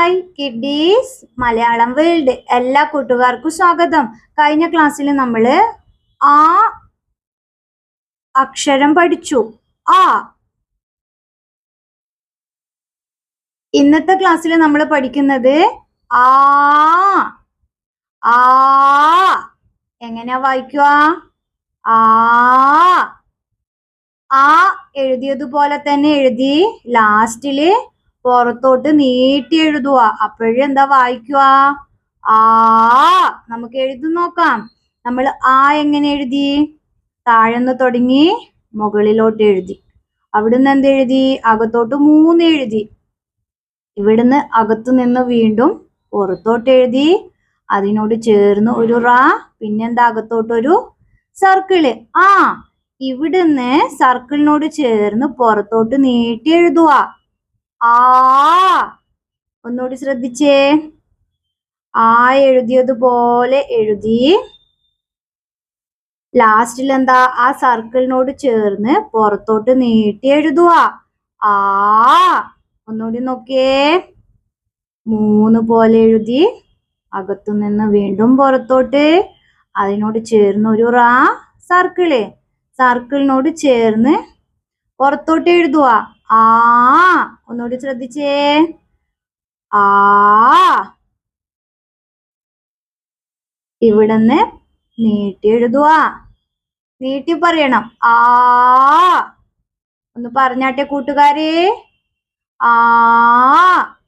Hi kiddies Malayalam world എല്ലാ കൂട്ടുകാർക്കും സ്വാഗതം. കഴിഞ്ഞ ക്ലാസ്സിൽ നമ്മൾ ആ അക്ഷരം പഠിച്ചു. ആ. ഇന്നത്തെ ക്ലാസ്സിൽ നമ്മൾ പഠിക്കുന്നത് ആ. ആ. എങ്ങനെയാ വായിക്കുക? ആ. ആ എഴുതിയതുപോലെ തന്നെ എഴുതി ലാസ്റ്റിൽ പുറത്തോട്ട് നീട്ടി എഴുതുക അപ്പോഴെന്താ വായിക്കുക ആ നമുക്ക് എഴുതി നോക്കാം. നമ്മൾ ആ എങ്ങനെ എഴുതി? താഴെന്ന് തുടങ്ങി മുകളിലോട്ട് എഴുതി. അവിടുന്ന് എന്ത് എഴുതി? അകത്തോട്ട് മൂന്ന് എഴുതി. ഇവിടുന്ന് അകത്തു നിന്ന് വീണ്ടും പുറത്തോട്ട് എഴുതി. അതിനോട് ചേർന്ന് ഒരു റാ പിന്നെന്താ അകത്തോട്ടൊരു സർക്കിൾ. ആ ഇവിടുന്ന് സർക്കിളിനോട് ചേർന്ന് പുറത്തോട്ട് നീട്ടി എഴുതുക ആ. ഒന്നുകൂടി ശ്രദ്ധിച്ചേ. ആ എഴുതിയതുപോലെ എഴുതി. ലാസ്റ്റിൽ എന്താ? ആ സർക്കിളിനോട് ചേർന്ന് പുറത്തോട്ട് നീട്ടി എഴുതുക ആ. ഒന്നുകൂടി നോക്കിയേ. മൂന്ന് പോലെ എഴുതി. അകത്തു നിന്ന് വീണ്ടും പുറത്തോട്ട്. അതിനോട് ചേർന്ന് ഒരു റാ സർക്കിൾ സർക്കിളിനോട് ചേർന്ന് പുറത്തോട്ട് എഴുതുക ആ. ഒന്നുകൂടി ശ്രദ്ധിച്ചേ. ആ. ഇവിടുന്ന് നീട്ടി എഴുതുക. നീട്ടി പറയണം. ആ. ഒന്ന് പറഞ്ഞാട്ടെ കൂട്ടുകാരെ. ആ.